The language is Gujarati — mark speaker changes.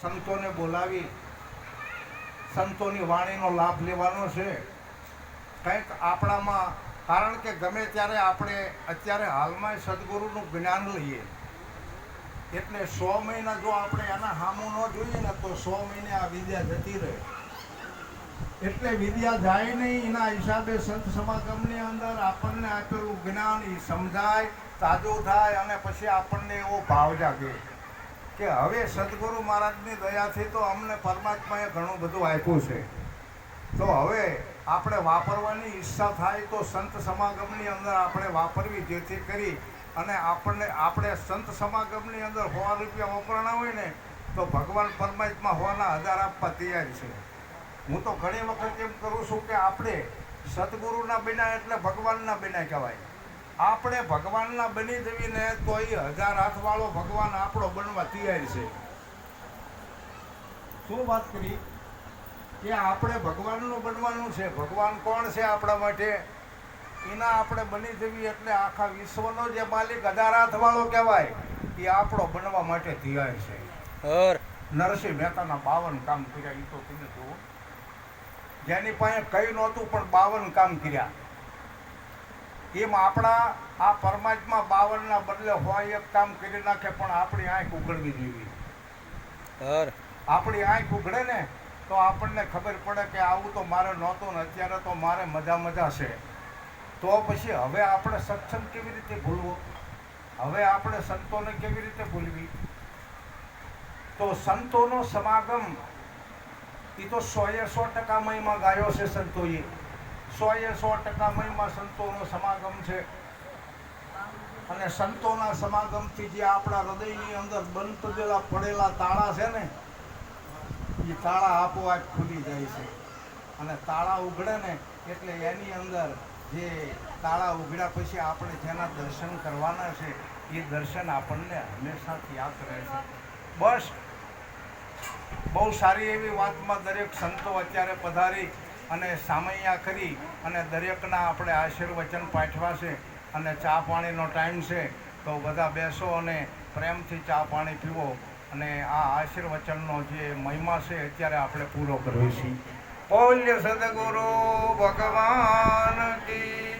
Speaker 1: સંતોને બોલાવી, સંતોની વાણીનો લાભ લેવાનો છે. કંઈક આપણામાં, કારણ કે ગમે ત્યારે આપણે, અત્યારે હાલમાં સદગુરુનું જ્ઞાન લઈએ, એટલે સો મહિના જો આપણે એના સામું ન જોઈએ ને, તો સો મહિને આ વિદ્યા જતી રહે. એટલે વિદ્યા જાય નહીં, એના હિસાબે સંત સમાગમની અંદર આપણને આપેલું જ્ઞાન એ સમજાય, તાજું થાય અને પછી આપણને એવો ભાવ જાગે. કે હવે સદગુરુ મહારાજની દયાથી તો અમને પરમાત્માએ ઘણું બધું આપ્યું છે. તો હવે આપણે વાપરવાની ઈચ્છા થાય તો સંત સમાગમની અંદર આપણે વાપરવી જેથી કરી અને આપણને, આપણે સંત સમાગમની અંદર હોવા રૂપિયા વપરાણા હોય ને, તો ભગવાન પરમાત્મા હોવાના હજાર આપવા તૈયાર છે. હું તો ઘણી વખત એમ કરું છું કે આપણે સદગુરુના બિના એટલે ભગવાનના બિના કહેવાય. આપણે ભગવાનના બની જવીને તો એ હજાર હાથવાળો ભગવાન આપણો બનવા તૈયાર છે. શું વાત કરી? કે આપણે ભગવાનનું બનવાનું છે. ભગવાન કોણ છે આપણા માટે? એના આપણે બની જવી એટલે આખા વિશ્વનો જે માલિક હજાર હાથવાળો કહેવાય એ આપણો બનવા માટે તૈયાર છે. નરસિંહ મહેતાના બાવન કામ કર્યા એ તો તમે જુઓ. જેની પાસે કઈ નહોતું પણ બાવન કામ કર્યા. એમ આપણા આ પરમાત્મા બાવનના બદલે હોય એક કામ કરી નાખે પણ આપણી આંખ ઉઘડવી જોઈએ. આપણી આંખ ઉઘડે ને તો આપણને ખબર પડે કે આવું તો મારે નહોતું ને અત્યારે તો મારે મજા મજા છે. તો પછી હવે આપણે સત્સંગ કેવી રીતે ભૂલવો? હવે આપણે સંતોને કેવી રીતે ભૂલવી? તો સંતોનો સમાગમ એ તો સોએ સો ટકા મહિમા ગાયો છે સંતોએ. સોએ સો ટકા મહિમા સંતોનો સમાગમ છે. અને સંતોના સમાગમથી જે આપણા હૃદયની અંદર બંધ પેલા પડેલા તાળા છે ને, એ તાળા આપોઆપ ખુલી જાય છે. અને તાળા ઉઘડે ને એટલે એની અંદર જે તાળા ઉઘડ્યા પછી આપણે જેના દર્શન કરવાના છે, એ દર્શન આપણને હંમેશાથી યાદ રહે છે. બસ. બહુ સારી એવી વાતમાં દરેક સંતો અત્યારે પધારી. અને સામૈયા કરી અને દરેકના આપણે આશીર્વચન પાઠવા છે અને ચા પાણીનો ટાઈમ છે, તો બધા બેસો અને પ્રેમથી ચા પાણી પીવો અને આ આશીર્વચનનો જે મહિમા છે અત્યારે આપણે પૂરો કરીએ છીએ. બોલ્ય સદગુરુ ભગવાન કી